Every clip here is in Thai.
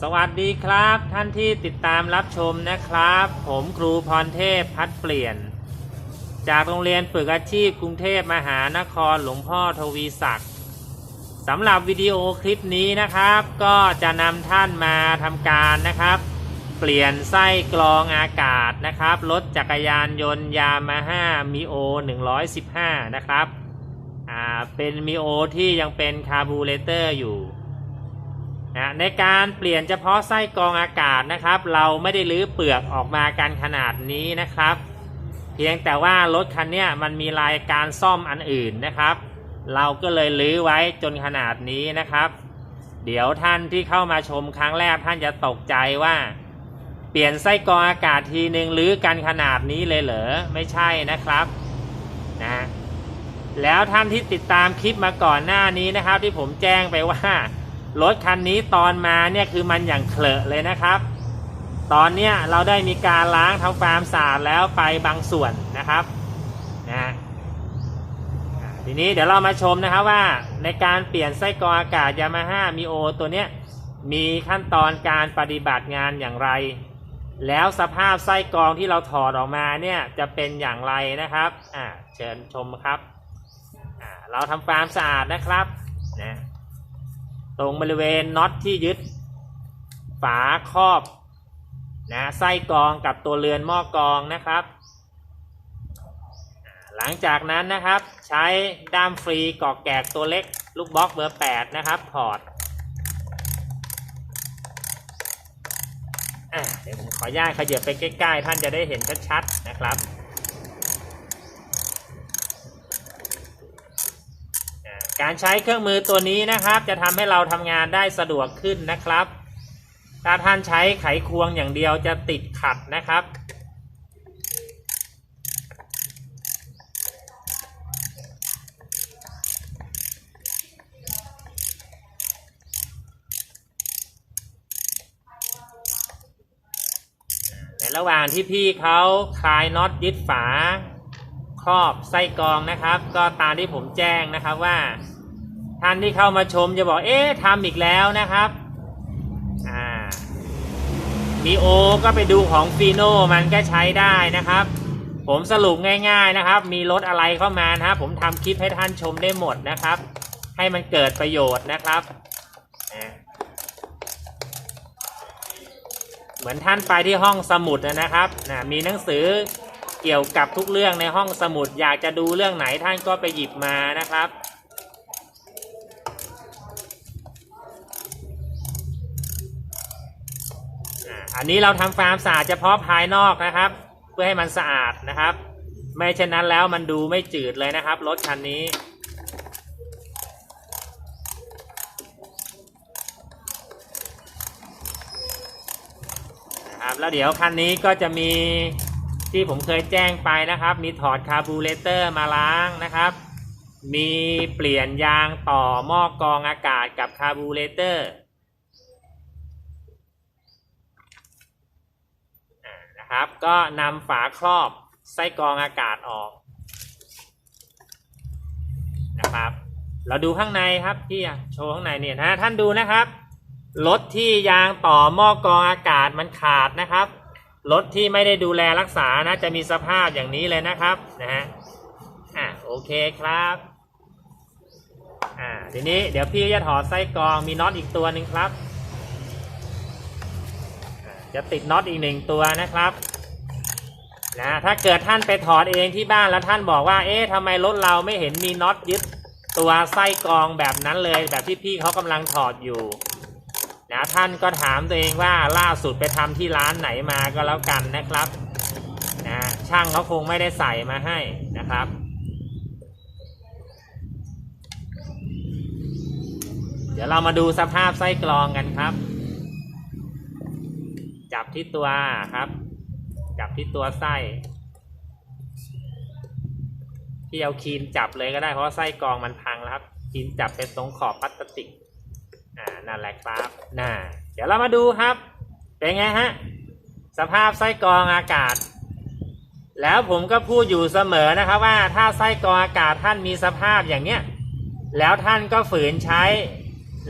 สวัสดีครับ ท่านที่ติดตามรับชมนะครับ ผมครูพรเทพพัดเปลี่ยน จากโรงเรียนฝึกอาชีพกรุงเทพมหานครหลวงพ่อทวีศักดิ์สำหรับวิดีโอคลิปนี้นะครับ ก็จะนำท่านมาทำการนะครับ เปลี่ยนไส้กรองอากาศนะครับรถจักรยานยนต์ยามาฮ่ามิโอ115 นะครับอ่าเป็นมิโอที่ยังเป็นคาร์บูเรเตอร์อยู่ นะในการเปลี่ยนเฉพาะไส้กรองอากาศนะครับ เราไม่ได้รื้อเปลือกออกมากันขนาดนี้นะครับ เพียงแต่ว่ารถคันนี้มันมีรายการซ่อมอันอื่นนะครับ เราก็เลยรื้อไว้จนขนาดนี้นะครับ เดี๋ยวท่านที่เข้ามาชมครั้งแรกท่านจะตกใจว่า เปลี่ยนไส้กรองอากาศทีหนึ่งรื้อกันขนาดนี้เลยเหรอไม่ใช่นะครับนะแล้วท่านที่ติดตามคลิปมาก่อนหน้านี้นะครับ ที่ผมแจ้งไปว่า รถคันนี้ตอนมาเนี่ยคือมันอย่างเคลอะเลยนะครับ ตอนเนี้ยเราได้มีการล้างทำความสะอาดแล้วไปบางส่วนนะครับนะทีนี้เดี๋ยวเรามาชมนะครับว่าในการเปลี่ยนไส้กรองอากาศยามาฮ่ามีโอตัวเนี้ยมีขั้นตอนการปฏิบัติงานอย่างไร แล้วสภาพไส้กรองที่เราถอดออกมาเนี่ยจะเป็นอย่างไรนะครับอ่าเชิญชมครับอ่าเราทำความสะอาดนะครับนะ ตรงบริเวณน็อตที่ยึด ฝาครอบนะไส้กรองกับตัวเรือนหม้อกรองนะครับ หลังจากนั้นนะครับใช้ด้ามฟรีกอกแกกตัวเล็กลูกบล็อกเบอร์ 8 นะครับถอดอ่าเดี๋ยวผมขออนุญาตขยับไปใกล้ ๆ ท่านจะได้เห็นชัด ๆ นะครับ การใช้เครื่องมือตัวนี้นะครับ จะทำให้เราทำงานได้สะดวกขึ้นนะครับ ถ้าท่านใช้ไขควงอย่างเดียวจะติดขัดนะครับ ในระหว่างที่พี่เขาคลายน็อตยึดฝา ครอบไส้กรองนะครับ ก็ตามที่ผมแจ้งนะครับว่า ท่านที่เข้ามาชมจะบอกเอ๊ะทำอีกแล้วนะครับอ่ามีโอก็ไปดูของฟีโนมันก็ใช้ได้นะครับ ผมสรุปง่ายๆนะครับ มีรถอะไรเข้ามานะครับผมทำคลิปให้ท่านชมได้หมดนะครับ ให้มันเกิดประโยชน์นะครับเหมือนท่านไปที่ห้องสมุดนะครับนะมีหนังสือ กี่ยวกับทุกเรื่องในห้องสมุด อยากจะดูเรื่องไหนท่านก็ไปหยิบมานะครับ อันนี้เราทำความสะอาดเฉพาะภายนอกนะครับ เพื่อให้มันสะอาดนะครับ ไม่เช่นนั้นแล้วมันดูไม่จืดเลยนะครับรถคันนี้นะครับแล้วเดี๋ยวคันนี้ก็จะมี ที่ผมเคยแจ้งไปนะครับ มีถอดคาร์บูเรเตอร์มาล้างนะครับ มีเปลี่ยนยางต่อหม้อกรองอากาศกับคาร์บูเรเตอร์นะครับ ก็นำฝาครอบไส้กรองอากาศออกนะครับเราดูข้างในครับที่โชว์ข้างในเนี่ยนะท่านดูนะครับรถที่ยางต่อหม้อกรองอากาศมันขาดนะครับ รถที่ไม่ได้ดูแลรักษานะจะมีสภาพอย่างนี้เลยนะครับนะฮะอะโอเคครับอ่าทีนี้เดี๋ยวพี่จะถอดไส้กรองมีน็อตอีกตัวหนึ่งครับ จะติดน็อตอีกหนึ่งตัวนะครับนะถ้าเกิดท่านไปถอดเองที่บ้านแล้วท่านบอกว่า เอ๊ะทำไมรถเราไม่เห็นมีน็อตยึดตัวไส้กรองแบบนั้นเลย แบบที่พี่เขากำลังถอดอยู่ นะท่านก็ถามตัวเองว่าล่าสุดไปทำที่ร้านไหนมาก็แล้วกันนะครับนะช่างเขาคงไม่ได้ใส่มาให้นะครับเดี๋ยวเรามาดูสภาพไส้กรองกันครับ จับที่ตัวครับ จับที่ตัวไส้พี่เอาครีมจับเลยก็ได้เพราะว่าไส้กรองมันพังแล้วครับครีมจับเป็นตรงขอบพลาสติก อ่านั่นแหละครับน่าเดี๋ยวเรามาดูครับ เป็นไงฮะ สภาพไส้กรองอากาศ แล้วผมก็พูดอยู่เสมอนะครับว่าถ้าไส้กรองอากาศท่านมีสภาพอย่างเนี้ย แล้วท่านก็ฝืนใช้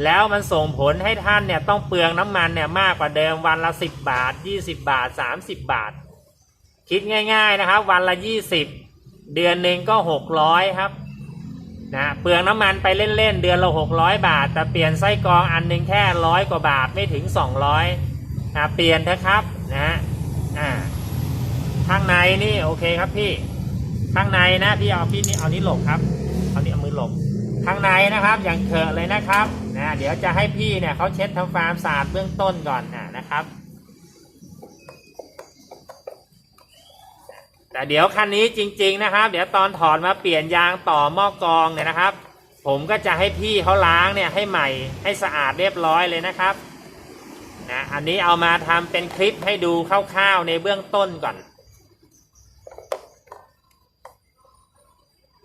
แล้วมันส่งผลให้ท่านเนี่ยต้องเปลืองน้ำมันเนี่ยมากกว่าเดิมวันละสิบบาทยี่สิบาทสามสิบบาท คิดง่าย ๆนะครับ วันละยี่สิบเดือนหนึ่งก็หกร้อยครับ นะเปลืองน้ำมันไปเล่นๆ เดือนละหกร้อยบาท แต่เปลี่ยนไส้กรองอันหนึ่งแค่ร้อยกว่าบาทไม่ถึงสองร้อยนะเปลี่ยนเถอะครับนะฮะอ่าข้างในนี่โอเคครับพี่ ข้างในนะพี่เอาพี่นี่เอานี้หลบครับเอานี้เอามือหลบข้างในนะครับอย่างเถอะเลยนะครับนะเดี๋ยวจะให้พี่เนี่ยเขาเช็ดทำความสะอาดเบื้องต้นก่อนนะนะครับ แต่เดี๋ยวคันนี้จริง ๆนะครับ เดี๋ยวตอนถอดมาเปลี่ยนยางต่อหม้อกรองเนี่ยนะครับ ผมก็จะให้พี่เขาล้างเนี่ยให้ใหม่ให้สะอาดเรียบร้อยเลยนะครับนะอันนี้เอามาทำเป็นคลิปให้ดูคร่าวๆในเบื้องต้นก่อน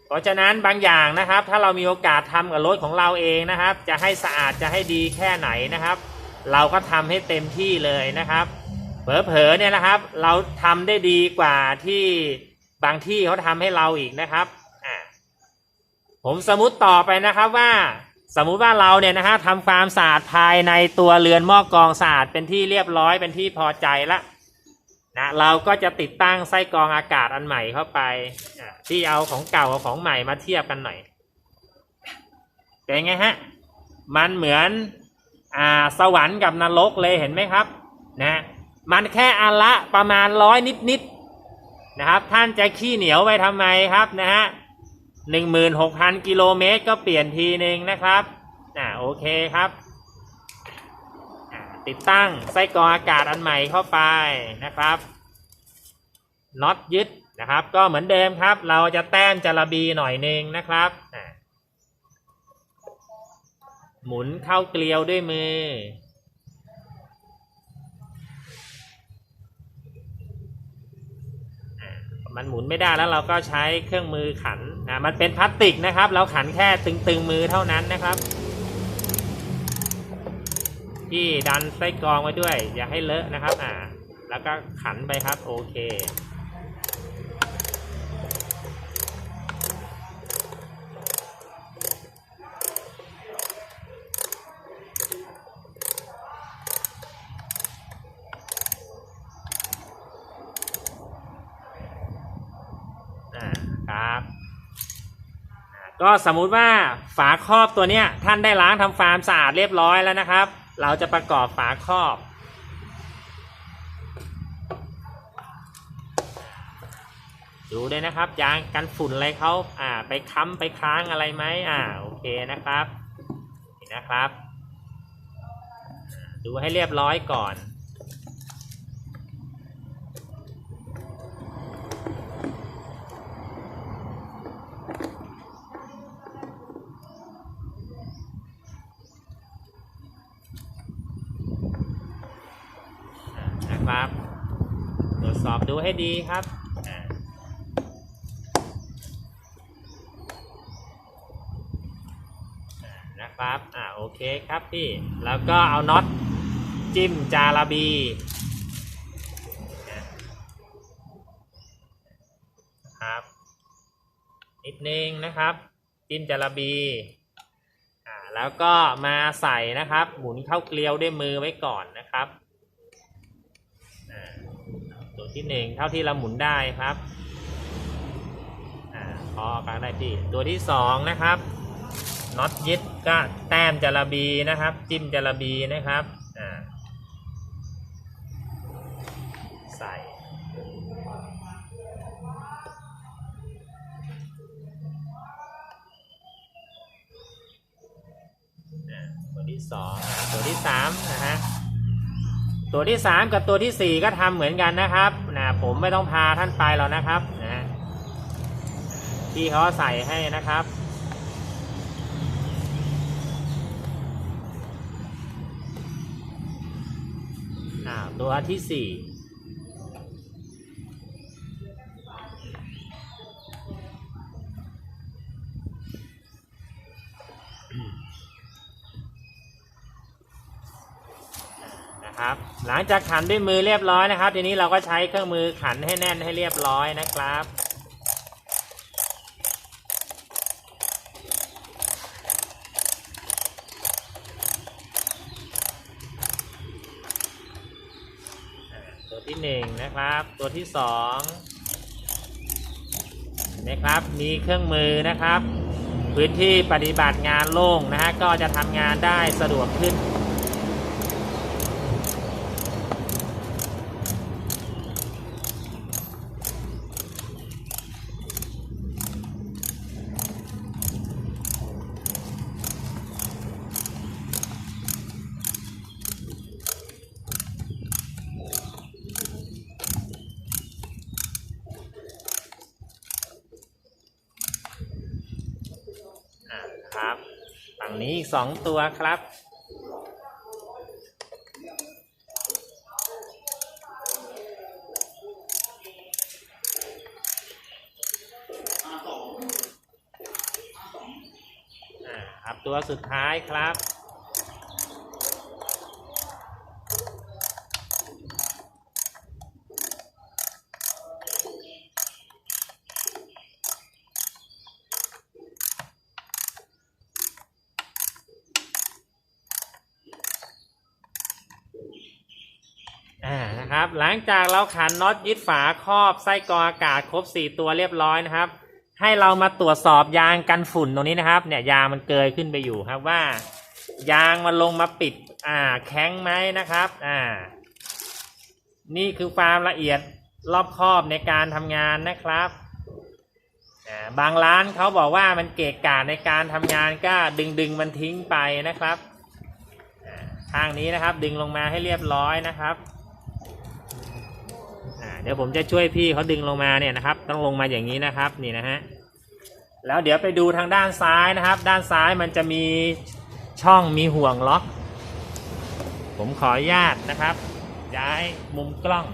เพราะฉะนั้นบางอย่างนะครับ ถ้าเรามีโอกาสทำกับรถของเราเองนะครับ จะให้สะอาดจะให้ดีแค่ไหนนะครับ เราก็ทำให้เต็มที่เลยนะครับ เผลอๆเนี่ยนะครับ เราทำได้ดีกว่าที่บางที่เขาทำให้เราอีกนะครับอ่าผมสมมติต่อไปนะครับว่า สมมุติว่าเราเนี่ยนะฮะทำความสะอาดภายในตัวเรือนหม้อกรองสะอาดเป็นที่เรียบร้อยเป็นที่พอใจละนะเราก็จะติดตั้งไส้กรองอากาศอันใหม่เข้าไปที่เอาของเก่ากับของใหม่มาเทียบกันหน่อยเป็นไงฮะ มันเหมือนอ่าสวรรค์กับนรกเลยเห็นไหมครับ นะ มันแค่อันละประมาณร้อยนิดๆนะครับ ท่านจะขี้เหนียวไปทำไมครับนะฮะหนึ่งหมื่นหกพันกิโลเมตรก็เปลี่ยนทีหนึ่งนะครับอ่าโอเคครับ ติดตั้งไส้กรองอากาศอันใหม่เข้าไปนะครับน็อตยึดนะครับ ก็เหมือนเดิมครับ เราจะแต้มจระบีหน่อยหนึ่งนะครับหมุนเข้าเกลียวด้วยมือ มันหมุนไม่ได้แล้วเราก็ใช้เครื่องมือขันนะมันเป็นพลาสติกนะครับ เราขันแค่ตึงๆมือเท่านั้นนะครับ ที่ดันไส้กรองไว้ด้วย อย่าให้เลอะนะครับ อ่า แล้วก็ขันไปครับ โอเค อ่าครับอ่า ก็สมมุติว่าฝาครอบตัวเนี้ยท่านได้ล้างทำความสะอาดเรียบร้อยแล้วนะครับ เราจะประกอบฝาครอบ ดูด้วยนะครับยางกันฝุ่นอะไรเขาอ่า ไปค้ำไปค้างอะไรไหมอ่าโอเคนะครับนี่นะครับ ดูให้เรียบร้อยก่อน นะครับ ตรวจสอบดูให้ดีครับนะครับ อ่าโอเคครับพี่ แล้วก็เอาน็อตจิ้มจาระบีนะครับ นิดนึงนะครับ จิ้มจาระบี อ่า แล้วก็มาใส่นะครับ หมุนเข้าเกลียวด้วยมือไว้ก่อนนะครับ ที่หนึ่งเท่าที่เราหมุนได้ครับอพอกลางได้ที่ตัวที่สองนะครับน็อตยึดก็แต้มจระบีนะครับ จิ้มจระบีนะครับใส่ตัวที่สองตัวที่สามนะฮะ ตัวที่ 3 กับตัวที่ 4 ก็ทำเหมือนกันนะครับนะผมไม่ต้องพาท่านไปหรอกนะครับนะที่เขาใส่ให้นะครับ ตัวที่ 4 ลังจากขันด้วยมือเรียบร้อยนะครับ ทีนี้เราก็ใช้เครื่องมือขันให้แน่นให้เรียบร้อยนะครับ ตัวที่หนึ่งนะครับ ตัวที่สองนะครับ มีเครื่องมือนะครับ พื้นที่ปฏิบัติงานโล่งนะฮะก็จะทำงานได้สะดวกขึ้น อีกสองตัวครับอ่าครับตัวสุดท้ายครับ อ่า นะครับ หลังจากเราขันน็อตยึดฝาครอบไส้กรองอากาศครบ 4 ตัวเรียบร้อยนะครับ ให้เรามาตรวจสอบยางกันฝุ่นตรงนี้นะครับ เนี่ยยางมันเกยขึ้นไปอยู่ครับว่า ยางมันลงมาปิด อ่า แข็งไหมนะครับ อ่า นี่คือความละเอียดรอบครอบในการทำงานนะครับบางร้านเขาบอกว่ามันเกะกะในการทำงานก็ดึงดึงมันทิ้งไปนะครับอ่าข้างนี้นะครับ ดึงลงมาให้เรียบร้อยนะครับ เดี๋ยวผมจะช่วยพี่เขาดึงลงมาเนี่ยนะครับ ต้องลงมาอย่างนี้นะครับนี่นะฮะแล้วเดี๋ยวไปดูทางด้านซ้ายนะครับ ด้านซ้ายมันจะมีช่องมีห่วงล็อก ผมขออนุญาตนะครับ ย้ายมุมกล้อง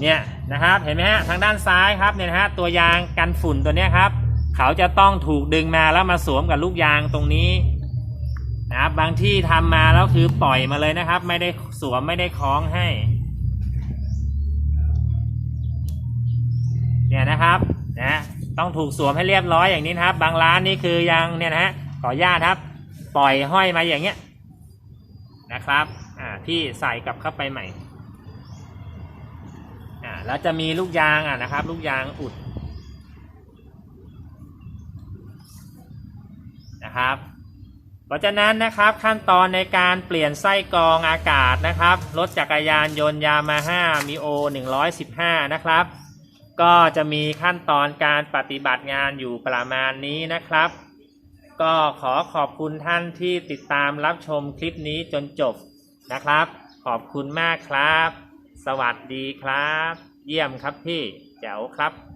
เนี่ยนะครับเห็นไหมฮะทางด้านซ้ายครับเนี่ยนะฮะตัวยางกันฝุ่นตัวเนี้ยครับ เขาจะต้องถูกดึงมาแล้วมาสวมกับลูกยางตรงนี้นะครับบางที่ทำมาแล้วคือปล่อยมาเลยนะครับ ไม่ได้ สวมไม่ได้คล้องให้ เนี่ยนะครับนะต้องถูกสวมให้เรียบร้อยอย่างนี้นะครับ บางร้านนี่คือยังเนี่ยนะฮะขออนุญาตครับ ปล่อยห้อยมาอย่างเงี้ยนะครับอ่าพี่ใส่กลับเข้าไปใหม่อ่าแล้วจะมีลูกยางอะนะครับ ลูกยางอุดนะครับ เพราะฉะนั้นนะครับขั้นตอนในการเปลี่ยนไส้กรองอากาศนะครับรถจักรยานยนต์ยามาฮ่ามิโอ115 นะครับ ก็จะมีขั้นตอนการปฏิบัติงานอยู่ประมาณนี้นะครับ ก็ขอขอบคุณท่านที่ติดตามรับชมคลิปนี้จนจบนะครับ ขอบคุณมากครับ สวัสดีครับ เยี่ยมครับพี่แจ๋วครับ